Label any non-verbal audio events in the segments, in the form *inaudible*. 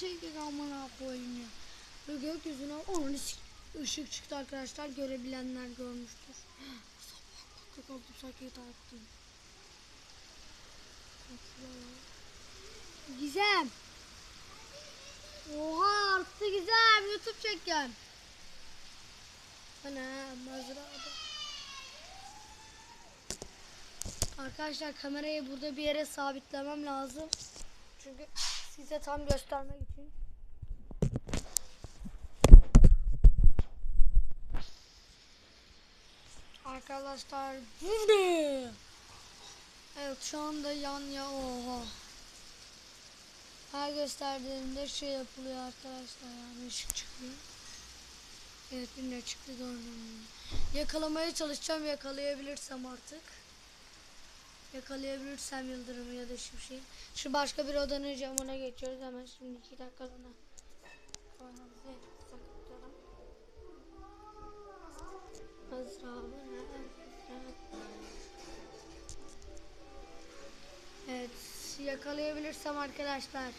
çektik amına koyayım ya. Ve gökyüzüne onun ışık çıktı arkadaşlar. Görebilenler görmüştür. Sabah kalktım sakit attım. Gizem. Oha arttı Gizem. YouTube çeken. Ana mazrada. Arkadaşlar kamerayı burada bir yere sabitlemem lazım. Çünkü size tam göstermek için. Arkadaşlar bu ne? Evet şu anda yan ya oha. Her gösterdiğimde şey yapılıyor arkadaşlar yani ışık çıkıyor. Evet bir ne çıktı gördüm. Yakalamaya çalışacağım yakalayabilirsem artık. Yakalayabilirsem yıldırımı ya da şey. Şu başka bir odanın camına geçiyoruz hemen şimdi iki dakikalığına. Kafanızı sakatlayalım. Azra Evet yakalayabilirsem arkadaşlar.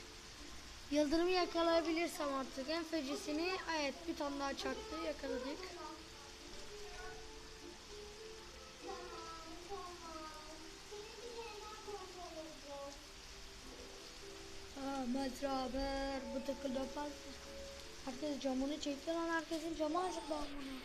Yıldırımı yakalayabilirsem artık en fecisini evet bir tane daha çaktı yakaladık. Ahmet Raber bu tıkıl yapar. Herkes camını çekti lan herkesin camı açık lan bunu.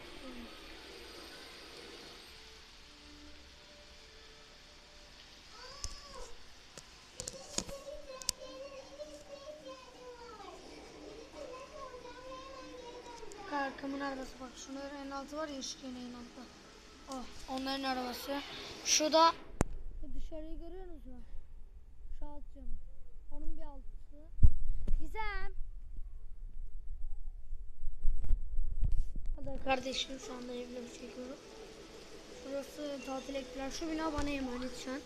Arkamın arabası bak şunların en altı var ya işkeneğin altı. Oh onların arabası. Şu da dışarıyı görüyorsunuz mu? Şu alt camı. Onun bir altı. Gizem. Hadi kardeşim şu anda evleri çekiyorum. Şurası tatil ettiler. Şu bina bana emanet şu an.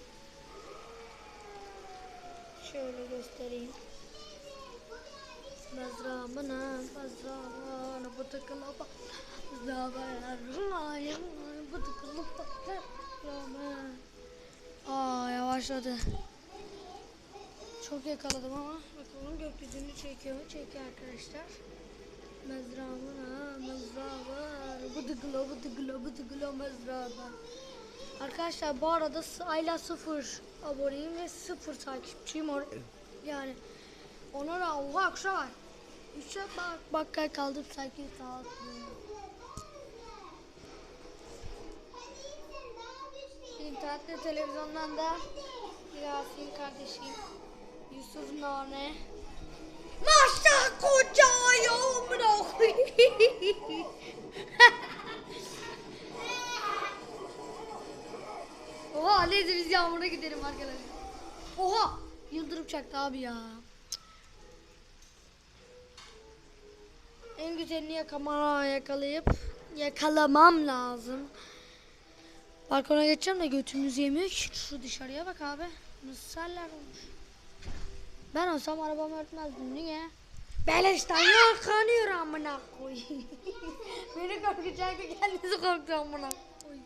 Şöyle göstereyim. Bazramına, bazramına, bu tıkılı bazramına, bu tıkılı bazramına. Aa yavaşladı. Çok yakaladım ama bakalım gökyüzünü çekiyor mu? Çekiyor arkadaşlar. Mezramına, mezrama, bu tıkılı, bu tıkılı, bu tıkılı mezrama. Arkadaşlar bu arada Ayla sıfır aboneyim ve sıfır takipçiyim. Yani ona da oha akşam var. Üçe bak bakkal kaldım sanki saat. İnternette televizyondan da Yasin kardeşim Yusuf Nane Maşa koca yavrum *laughs* Oha neyse biz yağmura gidelim arkadaşlar Oha Yıldırım çaktı abi ya En güzelini yakama yakalayıp yakalamam lazım. Balkona geçeceğim de götümüz yemiyor. Şu dışarıya bak abi. Nasıl seller olmuş. Ben olsam arabamı örtmezdim. Niye? Beleşten yıkanıyor amına koyayım. *laughs* Beni korkacaktı kendisi korktu amına koyayım.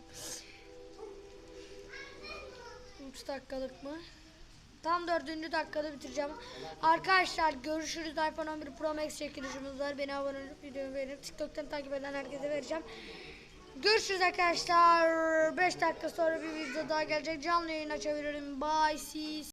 3 dakikalık mı? Tam dördüncü dakikada bitireceğim. Arkadaşlar görüşürüz. iPhone 11 Pro Max çekilişimiz var. Beni abone olup videomu beğenip TikTok'tan takip eden herkese vereceğim. Görüşürüz arkadaşlar. 5 dakika sonra bir video daha gelecek. Canlı yayın açabilirim. Bye. See